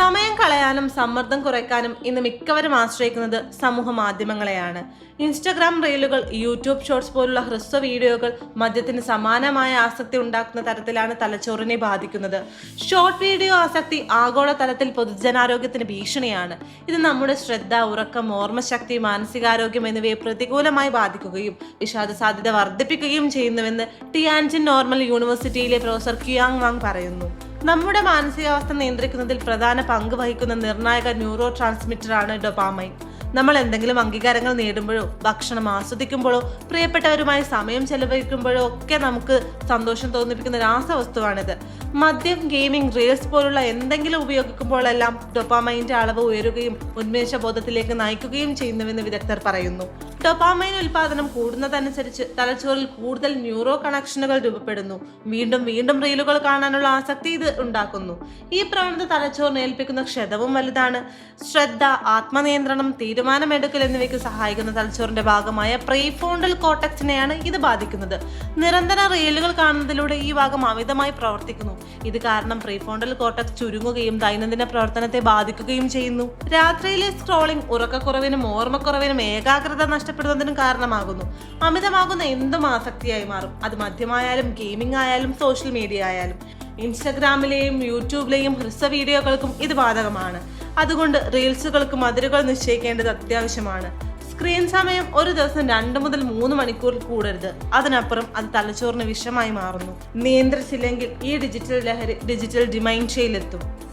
സമയം കളയാനും സമ്മർദ്ദം കുറയ്ക്കാനും ഇന്ന് മിക്കവരും ആശ്രയിക്കുന്നത് സമൂഹ മാധ്യമങ്ങളെയാണ്. ഇൻസ്റ്റഗ്രാം റീലുകൾ യൂട്യൂബ് ഷോർട്സ് പോലുള്ള ഹ്രസ്വ വീഡിയോകൾ മദ്യത്തിന് സമാനമായ ആസക്തി ഉണ്ടാക്കുന്ന തരത്തിലാണ് തലച്ചോറിനെ ബാധിക്കുന്നത്. ഷോർട്ട് വീഡിയോ ആസക്തി ആഗോളതലത്തിൽ പൊതുജനാരോഗ്യത്തിന് ഭീഷണിയാണ്. ഇത് നമ്മുടെ ശ്രദ്ധ ഉറക്കം ഓർമ്മശക്തി മാനസികാരോഗ്യം എന്നിവയെ പ്രതികൂലമായി ബാധിക്കുകയും വിഷാദ സാധ്യത വർദ്ധിപ്പിക്കുകയും ചെയ്യുന്നുവെന്ന് ടിയാൻജിൻ നോർമൽ യൂണിവേഴ്സിറ്റിയിലെ പ്രൊഫസർ ക്യുയാങ് വാങ് പറയുന്നു. നമ്മുടെ മാനസികാവസ്ഥ നിയന്ത്രിക്കുന്നതിൽ പ്രധാന പങ്ക് വഹിക്കുന്ന നിർണായക ന്യൂറോ ട്രാൻസ്മിറ്ററാണ് ഡൊപാമൈൻ നമ്മൾ എന്തെങ്കിലും അംഗീകാരങ്ങൾ നേടുമ്പോഴോ ഭക്ഷണം ആസ്വദിക്കുമ്പോഴോ പ്രിയപ്പെട്ടവരുമായി സമയം ചെലവഴിക്കുമ്പോഴോ ഒക്കെ നമുക്ക് സന്തോഷം തോന്നിപ്പിക്കുന്ന രാസവസ്തുവാണിത്. മദ്യം ഗെയിമിംഗ് റീൽസ് പോലുള്ള എന്തെങ്കിലും ഉപയോഗിക്കുമ്പോഴെല്ലാം ഡൊപ്പാമൈന്റെ അളവ് ഉയരുകയും ഉന്മേഷബോധത്തിലേക്ക് നയിക്കുകയും ചെയ്യുന്നുവെന്ന് വിദഗ്ധർ പറയുന്നു. ഡൊപ്പാമൈൻ ഉൽപാദനം കൂടുന്നതനുസരിച്ച് തലച്ചോറിൽ കൂടുതൽ ന്യൂറോ കണക്ഷനുകൾ രൂപപ്പെടുന്നു. വീണ്ടും വീണ്ടും റീലുകൾ കാണാനുള്ള ആസക്തി ഇത് ഉണ്ടാക്കുന്നു. ഈ പ്രവണത തലച്ചോറിന് ഏൽപ്പിക്കുന്ന ക്ഷതവും വലുതാണ്. ശ്രദ്ധ ആത്മനിയന്ത്രണം തീരുമാനമെടുക്കൽ എന്നിവയ്ക്ക് സഹായിക്കുന്ന തലച്ചോറിന്റെ ഭാഗമായ പ്രീഫോണ്ടൽ കോട്ടക്സിനെയാണ് ഇത് ബാധിക്കുന്നത്. നിരന്തര റീലുകൾ കാണുന്നതിലൂടെ ഈ ഭാഗം അമിതമായി പ്രവർത്തിക്കുന്നു. ഇത് കാരണം പ്രീഫോണ്ടൽ കോട്ടക്സ് ചുരുങ്ങുകയും ദൈനംദിന പ്രവർത്തനത്തെ ബാധിക്കുകയും ചെയ്യുന്നു. രാത്രിയിലെ സ്ട്രോളിംഗ് ഉറക്കക്കുറവിനും ഓർമ്മക്കുറവിനും ഏകാഗ്രത നഷ്ടപ്പെടുന്നതിനും കാരണമാകുന്നു. അമിതമാകുന്ന എന്തും ആസക്തിയായി മാറും. അത് മദ്യമായാലും ഗെയിമിംഗ് ആയാലും സോഷ്യൽ മീഡിയ ആയാലും. ഇൻസ്റ്റഗ്രാമിലെയും യൂട്യൂബിലെയും ഹ്രസ്വ വീഡിയോകൾക്കും ഇത് ബാധകമാണ്. അതുകൊണ്ട് റീൽസുകൾക്ക് മതിരുകൾ നിശ്ചയിക്കേണ്ടത് അത്യാവശ്യമാണ്. സ്ക്രീൻ സമയം ഒരു ദിവസം രണ്ട് മുതൽ മൂന്ന് മണിക്കൂറിൽ കൂടരുത്. അതിനപ്പുറം അത് തലച്ചോറിന് വിഷമായി മാറുന്നു. നിയന്ത്രിച്ചില്ലെങ്കിൽ ഈ ഡിജിറ്റൽ ലഹരി ഡിജിറ്റൽ ഡിമൈൻഷ്യയിലെത്തും.